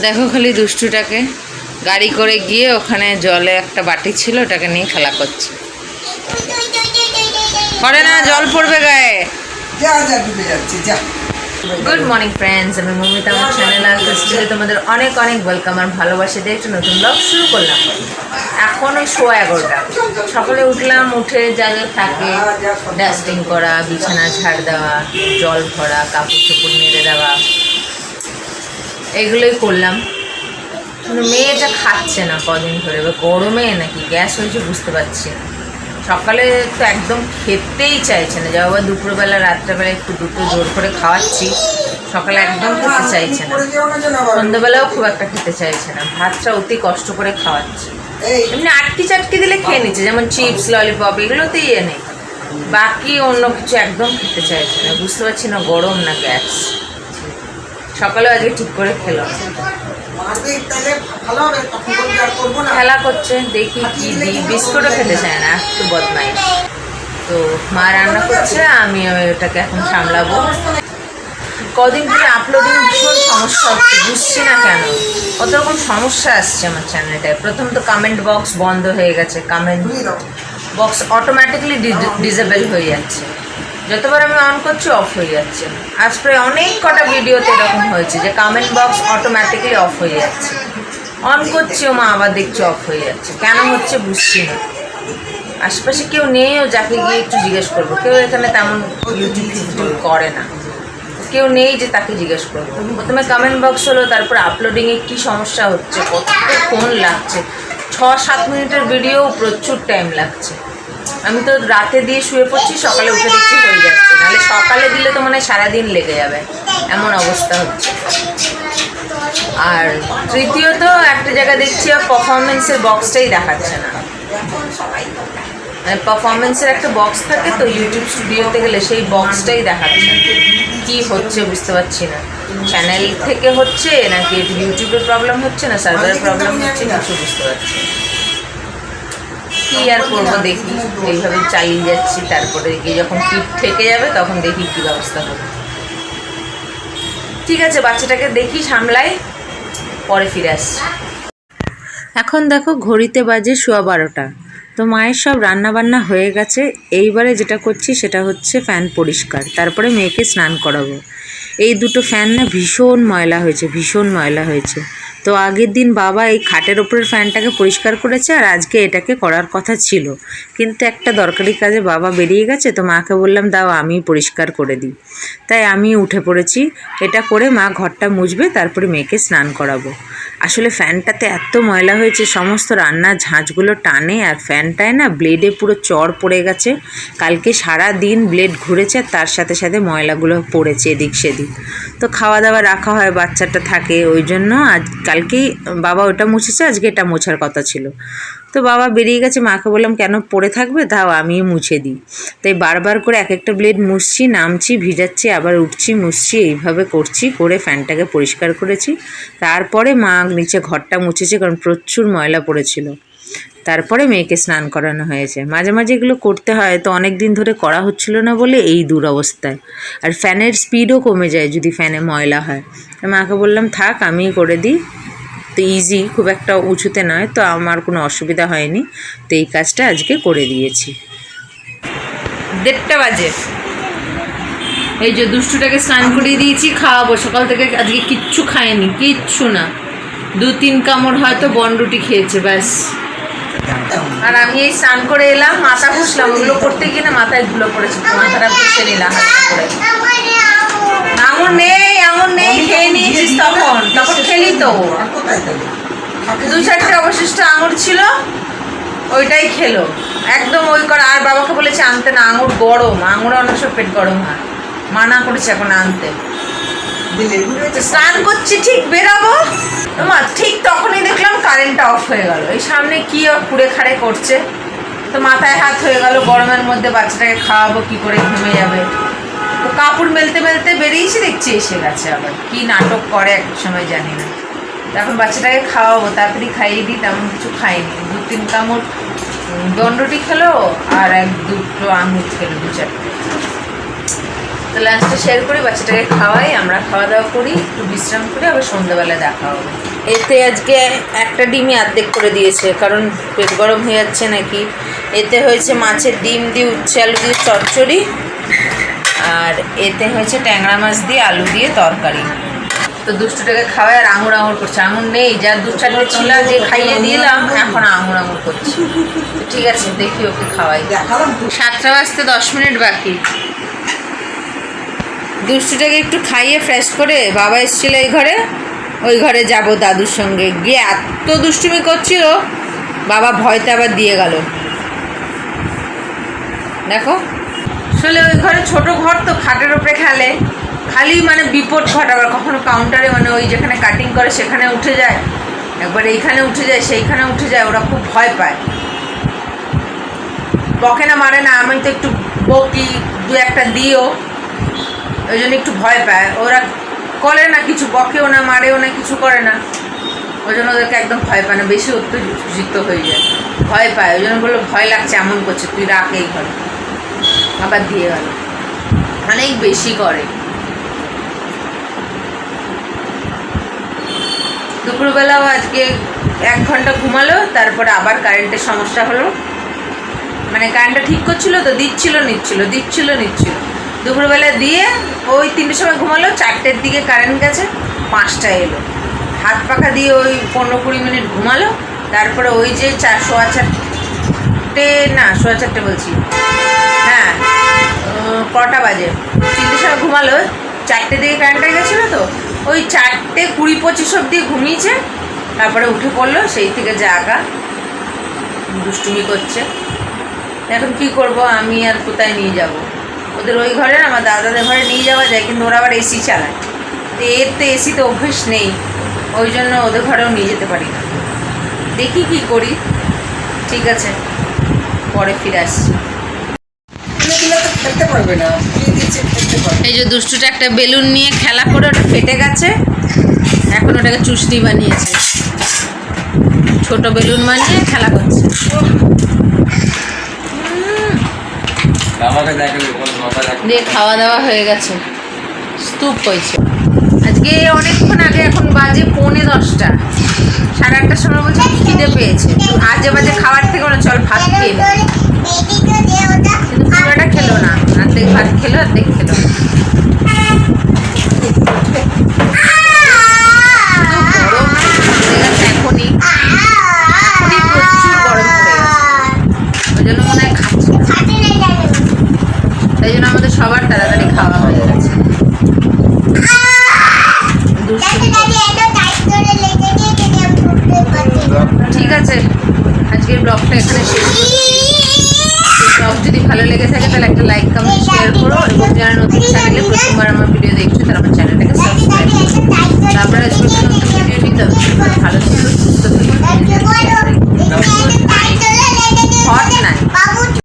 দেখো খালি দুষ্টুটাকে গাড়ি করে গিয়ে ওখানে জলে একটা বাটি ছিল ওটাকে নিয়ে খেলা করছে। করে না জল পড়বে গায়ে। গুড মর্নিং ফ্রেন্ডস আমি মমিতা আমার চ্যানেল আর তোমাদের অনেক অনেক ওয়েলকাম আর ভালোবাসে দিয়ে একটু নতুন ব্লগ শুরু করলাম। এখন ওই শো এগারোটা। সকালে উঠলাম উঠে যা যা থাকে ডাস্টিং করা বিছানা ঝাড় দেওয়া জল ভরা কাপড় চোপড় মেরে দেওয়া এগুলোই করলাম। কিন্তু মেয়েটা খাচ্ছে না কদিন ধরে। এবার গরমে নাকি গ্যাস হয়েছে বুঝতে পারছি না। সকালে তো একদম খেতেই চাইছে না। যা আবার দুপুরবেলা, রাত্রেবেলা একটু দুটো জোর করে খাওয়াচ্ছি। সকালে একদম খেতে চাইছে না। যেও। সন্ধ্যাবেলাও খুব একটা খেতে চাইছে না। ভাতটা অতি কষ্ট করে খাওয়াচ্ছি। এমনি আটকি চাটকি দিলে খেয়ে নিচ্ছে। যেমন চিপস, ললিপপ এগুলোতে ইয়ে নেই বাকি অন্য কিছু একদম খেতে চাইছে না। বুঝতে পারছি না গরম না গ্যাস। সকালে আজকে ঠিক করে খেলো খেলা করছে, দেখি কি দিই। বিস্কুটও খেতে চায় না, একটু বদমাই তো মা রান্না করছে, আমি ওটাকে এখন সামলাবো। কদিন ধরে আপলোডিং ভীষণ সমস্যা হচ্ছে, বুঝছি না কেন। কত রকম সমস্যা আসছে আমার চ্যানেলটায় প্রথম তো কমেন্ট বক্স বন্ধ হয়ে গেছে কমেন্ট বক্স অটোমেটিকলি ডিজেবল হয়ে যাচ্ছে। যতবার আমি অন করছি অফ হয়ে যাচ্ছে। আজ প্রায় অনেক কটা ভিডিওতে এরকম হয়েছে যে কমেন্ট বক্স অটোমেটিকলি অফ হয়ে যাচ্ছে। অন করছি ও মা, আবার দেখছি অফ হয়ে যাচ্ছে। কেন হচ্ছে বুঝছি না। আশেপাশে কেউ নেই, ও যাকে গিয়ে একটু জিজ্ঞেস করব। কেউ এখানে তেমন ইউটিউব করে না। কেউ নেই যে তাকে জিজ্ঞেস করব। প্রথমে কমেন্ট বক্স হলো, তারপর আপলোডিংয়ে কী সমস্যা হচ্ছে, কত ফোন লাগছে? ছ সাত মিনিটের ভিডিও প্রচুর টাইম লাগছে। আমি তো রাতে দিয়ে শুয়ে পড়ছি, সকালে উঠে দেখছি হয়ে যাচ্ছে। নাহলে সকালে দিলে তো মানে সারাদিন লেগে যাবে। এমন অবস্থা হচ্ছে। আর তৃতীয়ত, একটা জায়গা দেখছি, আর পারফরমেন্সের বক্সটাই দেখাচ্ছে না। মানে পারফরমেন্সের একটা বক্স থাকে তো ইউটিউব স্টুডিওতে গেলে সেই বক্সটাই দেখাচ্ছে কি হচ্ছে বুঝতে পারছি না। চ্যানেল থেকে হচ্ছে, নাকি ইউটিউবের প্রবলেম হচ্ছে, না সার্ভারের প্রবলেম হচ্ছে, কিছু বুঝতে পারছি না। কি আর করব দেখি। এইভাবে চালিয়ে যাচ্ছি, তারপরে গিয়ে যখন পিঠ থেকে যাবে তখন দেখি কী ব্যবস্থা করব। ঠিক আছে, বাচ্চাটাকে দেখি সামলাই পরে ফিরে আসছি। এখন দেখো ঘড়িতে বাজে শোয়া বারোটা। তো মায়ের সব রান্না বান্না হয়ে গেছে। এইবারে যেটা করছি সেটা হচ্ছে ফ্যান পরিষ্কার। তারপরে মেয়েকে স্নান করাবো। এই দুটো ফ্যান না ভীষণ ময়লা হয়েছে, ভীষণ ময়লা হয়েছে। তো আগের দিন বাবা এই খাটের ওপরের ফ্যানটাকে পরিষ্কার করেছে আর আজকে এটাকে করার কথা ছিল। কিন্তু একটা দরকারি কাজে বাবা বেরিয়ে গেছে, তো মাকে বললাম, দাও, আমি পরিষ্কার করে দিই। তাই আমি উঠে পড়েছি। এটা করে মা ঘরটা মুছবে, তারপরে মেয়েকে স্নান করাবো। আসলে ফ্যানটাতে এত ময়লা হয়েছে, সমস্ত রান্নার ঝাঁঝগুলো টানে, আর ফ্যানটায় না ব্লেডে পুরো চড় পড়ে গেছে। কালকে সারা দিন ব্লেড ঘুরেছে, আর তার সাথে সাথে ময়লাগুলো পড়েছে এদিক সেদিক। তো খাওয়া দাওয়া রাখা হয়, বাচ্চাটা থাকে, ওই জন্য আজ, কালকেই বাবা ওটা মুছেছে, আজকে এটা মোছার কথা ছিল। তো বাবা বেরিয়ে গেছে, মাকে বললাম, কেন পড়ে থাকবে? তাও আমি মুছে দিই। তাই বারবার করে এক একটা ব্লেড মুছছি, নামছি, ভিজাচ্ছি, আবার উঠছি, মুছছি, এইভাবে করছি, করে ফ্যানটাকে পরিষ্কার করেছি। তারপরে মা নিচে ঘরটা মুছেছে, কারণ প্রচুর ময়লা পড়েছিল। তারপরে মেয়েকে স্নান করানো হয়েছে। মাঝে মাঝে এগুলো করতে হয়, তো অনেক দিন ধরে করা হচ্ছিল না বলে এই দুরবস্থায়। আর ফ্যানের স্পিডও কমে যায় যদি ফ্যানে ময়লা হয়। মাকে বললাম, থাক, আমিই করে দিই। তো ইজি খুব একটা উঁচুতে নয়, তো আমার কোনো অসুবিধা হয়নি। তো এই কাজটা আজকে করে দিয়েছি। দেড়টা বাজে। এই যে দুষ্টুটাকে স্নান করিয়ে দিয়েছি, খাওয়াবো। সকাল থেকে আজকে কিচ্ছু খায়নি কিচ্ছু না। দু তিন কামড় হয়তো বনরুটি খেয়েছে, ব্যাস। আর আমি এই স্নান করে এলাম, মাথা ঘুষলাম। ওগুলো করতে গিয়ে না মাথায় ধুলো পড়েছে, মাথাটা ঘুষে নিলাম আঙুর নেই! আঙুর নেই খেয়ে নিয়েছিস তখন। তখন খেলি তো? দুই চারটে অবশিষ্ট আঙুর ছিল ওইটাই খেলো। একদম ওই করে আর বাবাকে বলেছে আনতে না আঙুর গরম আঙুরে অনেক সময় পেট গরম হয়। মানা করেছে এখন আনতে। স্নান করছি ঠিক বেরাবো। মা ঠিক তখনই দেখলাম কারেন্টটা অফ হয়ে গেল। এই সামনে কি ও কুড়ে খাড়ে করছে। তো মাথায় হাত হয়ে গেল গরমের মধ্যে বাচ্চাটাকে খাওয়াবো কি করে ঘুমে যাবে। তো কাপড় মেলতে মেলতে বেরিয়েছি, দেখছি এসে গেছে আবার। কি নাটক করে, এক সময় জানি না। এখন বাচ্চাটাকে খাওয়াবো, তাড়াতাড়ি খাইয়ে দিই, তেমন কিছু খাইনি। দু তিন কামড়, দণ্ডটি খেলো, আর এক দুটো আঙুর খেলো, দু চারটে। তো লাঞ্চটা শেয়ার করি বাচ্চাটাকে খাওয়াই, আমরা খাওয়া দাওয়া করি, একটু বিশ্রাম করি আবার সন্ধ্যাবেলা দেখা হবে। এতে আজকে একটা ডিমই অর্ধেক করে দিয়েছে, কারণ পেট গরম হয়ে যাচ্ছে নাকি। এতে হয়েছে মাছের ডিম দিয়ে উচ্ছে আলু দিয়ে চচ্চড়ি আর এতে হয়েছে ট্যাংরা মাছ দিয়ে আলু দিয়ে তরকারি। তো দুষ্টুটাকে খাওয়ায় আর আঙুর আঙুর করছে। আঙুর নেই যার দু চারটে ছিল যে খাইয়ে দিলাম, এখন আঙুর আঙুর করছে। ঠিক আছে, দেখি ওকে খাওয়াই। সাতটা বাজতে দশ মিনিট বাকি। দুষ্টুটাকে একটু খাইয়ে ফ্রেশ করে বাবা এসেছিল এই ঘরে। ওই ঘরে যাব দাদুর সঙ্গে। গিয়ে এত দুষ্টুমি করছিল, বাবা ভয়তে আবার দিয়ে গেল। দেখো আসলে ওই ঘরে ছোট ঘর তো খাটের ওপরে খেলে। খালি মানে বিপদ ঘটাবার কখনো কাউন্টারে মানে ওই যেখানে কাটিং করে সেখানে উঠে যায়। একবার এইখানে উঠে যায়, সেইখানে উঠে যায়, ওরা খুব ভয় পায়। বকে না, মারে না, আমি তো একটু বকি, দু একটা দিও। ওই জন্য একটু ভয় পায়। ওরা করে না কিছু, বকেও না, মারেও না, কিছু করে না। ওই জন্য ওদেরকে একদম ভয় পায় না, বেশি উত্তেজিত হয়ে যায়। ভয় পায়, ওই জন্য বলল, ভয় লাগছে, এমন করছে, তুই রাখ এই ঘরে। আবার দিয়ে গেল। অনেক বেশি করে। দুপুরবেলাও আজকে এক ঘণ্টা ঘুমালো, তারপরে আবার কারেন্টের সমস্যা হলো। মানে কারেন্টটা ঠিক করছিল তো, দিচ্ছিল, নিচ্ছিল দিচ্ছিল, নিচ্ছিল। দুপুরবেলা দিয়ে ওই তিনটের সময় ঘুমালো, চারটের দিকে কারেন্ট গেছে, পাঁচটা এলো। হাত পাখা দিয়ে ওই পনেরো কুড়ি মিনিট ঘুমালো, তারপরে ওই যে চার সোয়া না, সোয়া চারটে বলছি। হ্যাঁ কটা বাজে? তিনটের সময় ঘুমালো। চারটে দিকে কারেন্টটা গেছিল তো, ওই চারটে কুড়ি পঁচিশ অব্দি ঘুমিয়েছে। তারপরে উঠে পড়ল, সেই থেকে যা জাগা দুষ্টুমি করছে। এখন কি করব, আমি আর কোথায় নিয়ে যাব? ওদের ওই ঘরে, আমার দাদাদের ঘরে নিয়ে যাওয়া যায়, কিন্তু ওরা আবার এসি চালায়। তো এর তো এসিতে অভ্যেস নেই, ওই জন্য ওদের ঘরেও নিয়ে যেতে পারি না। দেখি কি করি। ঠিক আছে। পরে ফিরে আসছি। এই যে দুষ্টুটা একটা বেলুন নিয়ে খেলা করে ওটা ফেটে গেছে এখন ওটাকে চুষনি বানিয়েছে। ছোট বেলুন বানিয়ে খেলা করছে। দিয়ে খাওয়া দাওয়া হয়ে গেছে। স্তূপ হয়েছে। আজকে অনেকক্ষণ আগে এখন বাজে পৌনে দশটা। সাড়ে আটটার সময় বলছে খিদে পেয়েছে। তো আজে বাজে খাবার বলে চল ভাত খেয়ে খেলো না। অর্ধেক ভাত খেলো দেখ খেলো ব্লগটা এখানে শেষ ব্লগ যদি ভালো লেগে থাকে, তাহলে একটা লাইক কমেন্ট শেয়ার করো এবং যারা নতুন চ্যানেলে প্রথমবার আমার ভিডিও দেখছ, তারা আমার চ্যানেলটাকে সাবস্ক্রাইব করো। তারপরে আসবে নতুন ভিডিও নিতে ভালো ছিল সুস্থ থাকুন